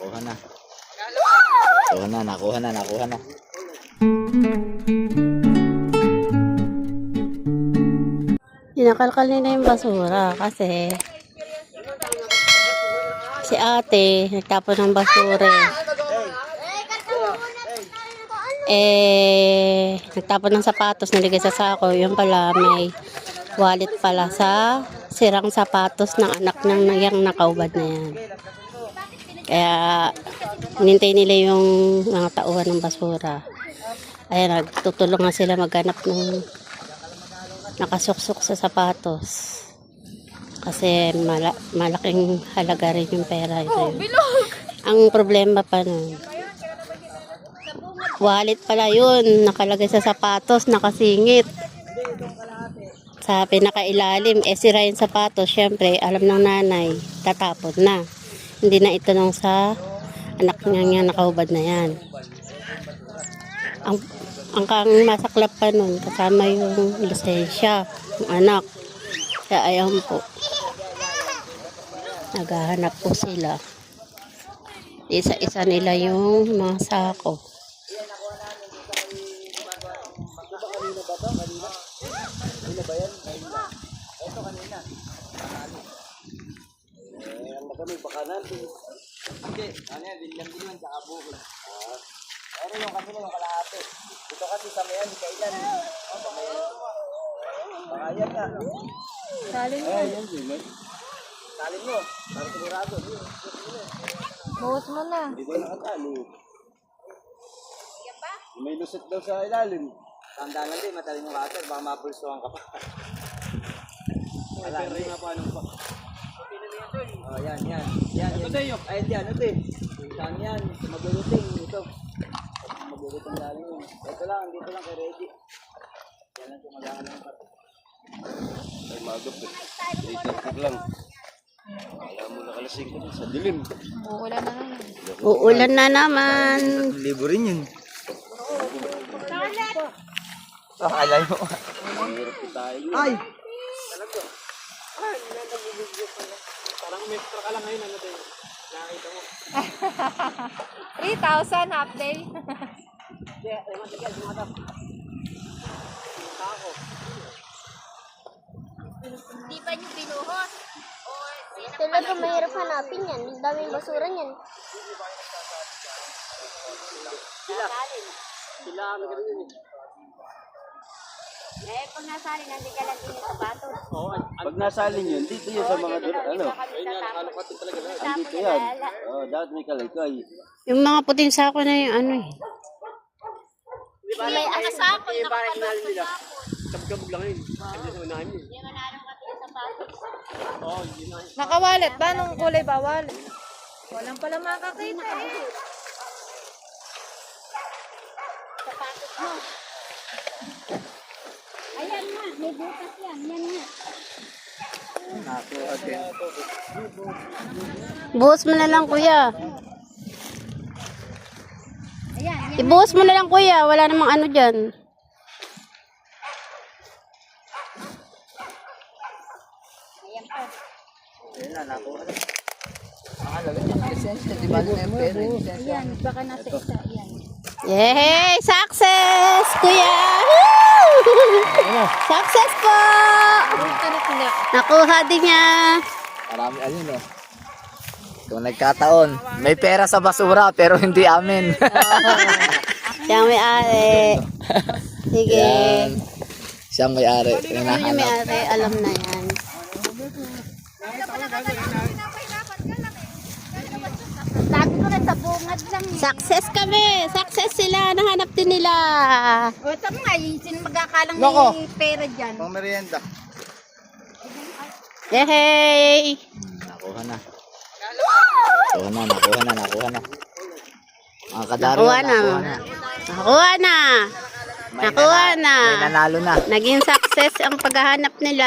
Nakuha na. Nakuha na, nakuha na, nakuha na. Pinakalkal nila yung basura kasi si ate nagtapon ng basura. eh. Nagtapon ng sapatos, naligay sa sako. Yung pala, may wallet pala sa sirang sapatos ng anak ng yung nakaubad na yan. Kaya, hinintay nila yung mga tauhan ng basura. Ayan, nagtutulungan sila maghanap ng nakasuksok sa sapatos. Kasi mala- malaking halaga rin yung pera. Oh, bilog! Ang problema pa nun, wallet pala yun, nakalagay sa sapatos, nakasingit. Sa pinakailalim, eh sira yung sapatos, syempre, alam ng nanay, tatapon na. Hindi na itanong sa anak niya niya nakahubad na yan. Ang, ang kang masaklap pa nun, kasama yung lisensya, ng anak. Kaya ayaw po. Naghahanap po sila. Isa-isa nila yung mga sako. Hindi, ano yan, din yun, tsaka bukod. Pero yung kanila yung kalahati. Ito kasi sa mayan, hindi kailan. Baka yan nga. Salin mo. Ayan, yan, Salin mo. Para sigurado. Bawas mo na. Hindi ko nakatali. May lusot daw sa ilalim. Tanda lang din, mataling yung cutter, baka mapulsuhan ka pa. Wala rin nga paano pa. Yan, yan. Yan, yan. Ay, hindi, ano ito eh. Saan yan? Magluluting, ito. Magluluting galing yun. Ito lang, dito lang kay Reggie. Yan ang tumagahan ng cutter. Ay magap eh. Ay tapos lang. Wala mo nakalasing ka sa dilim. Uulan na naman. Uulan na naman. Libo rin yun. Akala mo. Hirap po tayo. Ay! Parang may extra ka lang ngayon. Ano tayo? Nakita mo. 3,000 half day. Di ba nyo binuhos? Talaga mahirap hanapin yan. Ang daming basura niyan. Eh, pag nasali, nandun ka lang din yung sapatos. Pag nasalin yun, dito yun sa mga dur- ano. Na. Andito yan. Oh, dapat may kalaykay. Yung mga puting sako na yung ano eh. May nakasapon, nakapalot sa sapon. Kabog lang yun. Hindi sa unahan yun. Hindi manalo ka yung sapatos. Nakawalet ba? Nung kulay bawal? Walang pala makakita eh. Sapatos mo. Ayan may butas yan. Yan nga. Buhos mo na lang kuya. Ayan. Ibuhos mo na lang kuya. Wala namang ano dyan. Ayan pa. Ayun na, nakuha na. Ayan, baka nasa isa. Ayan. Yay! Success! Kuya! Woo! Success po! Nakuha din niya. Marami ayun oh. Kung nagkataon, may pera sa basura pero hindi amin. Siya ang may-ari. Sige. Siya ang may-ari. Yun yung Hinahanap. may-ari. Alam na yan. Sabi ko na sa bungad lang. eh. Success kami! Success sila! Nahanap din nila! O, tama nga, yung sino magkakalang Nako. may pera dyan. Pang merienda. Yay! Nakuha na. Nakuha na, nakuha na, nakuha na. Mga kadaro, Nakuha na. nakuha na. Nakuha na! May Nakuha na! May nanalo na. Naging success ang paghahanap nila.